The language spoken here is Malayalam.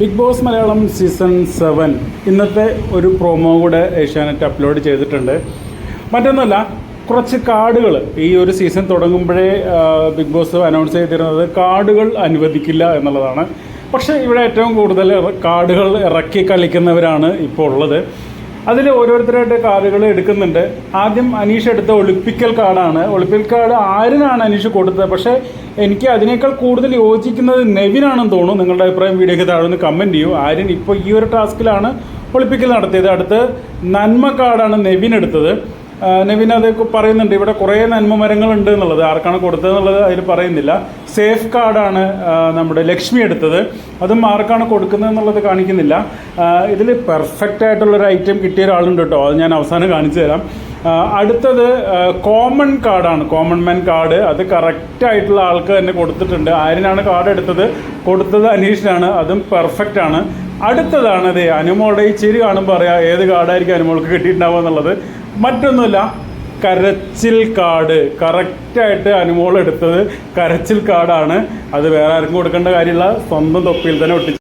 Big Boss Malayalam season seven ഇന്നത്തെ ഒരു പ്രൊമോ കൂടെ ഏഷ്യാനെറ്റ് അപ്ലോഡ് ചെയ്തിട്ടുണ്ട്. മറ്റൊന്നല്ല കുറച്ച് കാർഡുകൾ ഈ ഒരു സീസൺ തുടങ്ങുമ്പോഴേ ബിഗ് ബോസ് അനൗൺസ് ചെയ്തിരുന്നത് കാർഡുകൾ അനുവദിക്കില്ല എന്നുള്ളതാണ്. പക്ഷേ ഇവിടെ ഏറ്റവും കൂടുതൽ കാർഡുകൾ ഇറക്കി കളിക്കുന്നവരാണ് ഇപ്പോൾ ഉള്ളത്. അതിൽ ഓരോരുത്തരായിട്ട് കാർഡുകൾ എടുക്കുന്നുണ്ട്. ആദ്യം അനീഷ് എടുത്ത ഒളിപ്പിക്കൽ കാർഡാണ്. ഒളിപ്പിക്കൽ കാർഡ് ആരിനാണ് അനീഷ് കൊടുത്തത്? പക്ഷേ എനിക്ക് അതിനേക്കാൾ കൂടുതൽ യോജിക്കുന്നത് നെവിനാണെന്ന് തോന്നുന്നു. നിങ്ങളുടെ അഭിപ്രായം വീഡിയോയ്ക്ക് താഴെ ഒന്ന് കമന്റ് ചെയ്യൂ. ആര്യൻ ഇപ്പോൾ ഈ ഒരു ടാസ്കിലാണ് ഒളിപ്പിക്കൽ നടത്തിയത്. അടുത്ത് നന്മ കാർഡാണ് നെവിൻ എടുത്തത്. നെവിൻ അത് പറയുന്നുണ്ട്. ഇവിടെ കുറേ നന്മ മരങ്ങളുണ്ട് എന്നുള്ളത്. ആർക്കാണ് കൊടുത്തതെന്നുള്ളത് അതിൽ പറയുന്നില്ല. സേഫ് കാർഡാണ് നമ്മുടെ ലക്ഷ്മി എടുത്തത്. അതും ആർക്കാണ് കൊടുക്കുന്നത് എന്നുള്ളത് കാണിക്കുന്നില്ല. ഇതിൽ പെർഫെക്റ്റ് ആയിട്ടുള്ളൊരു ഐറ്റം കിട്ടിയ ഒരാളുണ്ട് കേട്ടോ. അത് ഞാൻ അവസാനം കാണിച്ചു തരാം. അടുത്തത് കോമൺ കാർഡാണ് കോമൺ മാൻ കാർഡ് അത് കറക്റ്റ് ആയിട്ടുള്ള ആൾക്ക് തന്നെ കൊടുത്തിട്ടുണ്ട്. ആരിനാണ് കാർഡ് എടുത്തത്? കൊടുത്തത് അനീഷിനാണ്. അതും പെർഫെക്റ്റ് ആണ്. അടുത്തതാണ് അതെ അനുമോളുടെ ഈ ചിരി കാണുമ്പോൾ അറിയാം. ഏത് കാർഡായിരിക്കും അനുമോൾക്ക് കിട്ടിയിട്ടുണ്ടാവുക എന്നുള്ളത്. മറ്റൊന്നുമില്ല കരച്ചിൽ കാർഡ് കറക്റ്റായിട്ട് അനുമോൾ എടുത്തത് കരച്ചിൽ കാർഡാണ് അത് വേറെ ആർക്കും കൊടുക്കേണ്ട കാര്യമില്ല. സ്വന്തം തൊപ്പിയിൽ തന്നെ ഒട്ടിച്ച്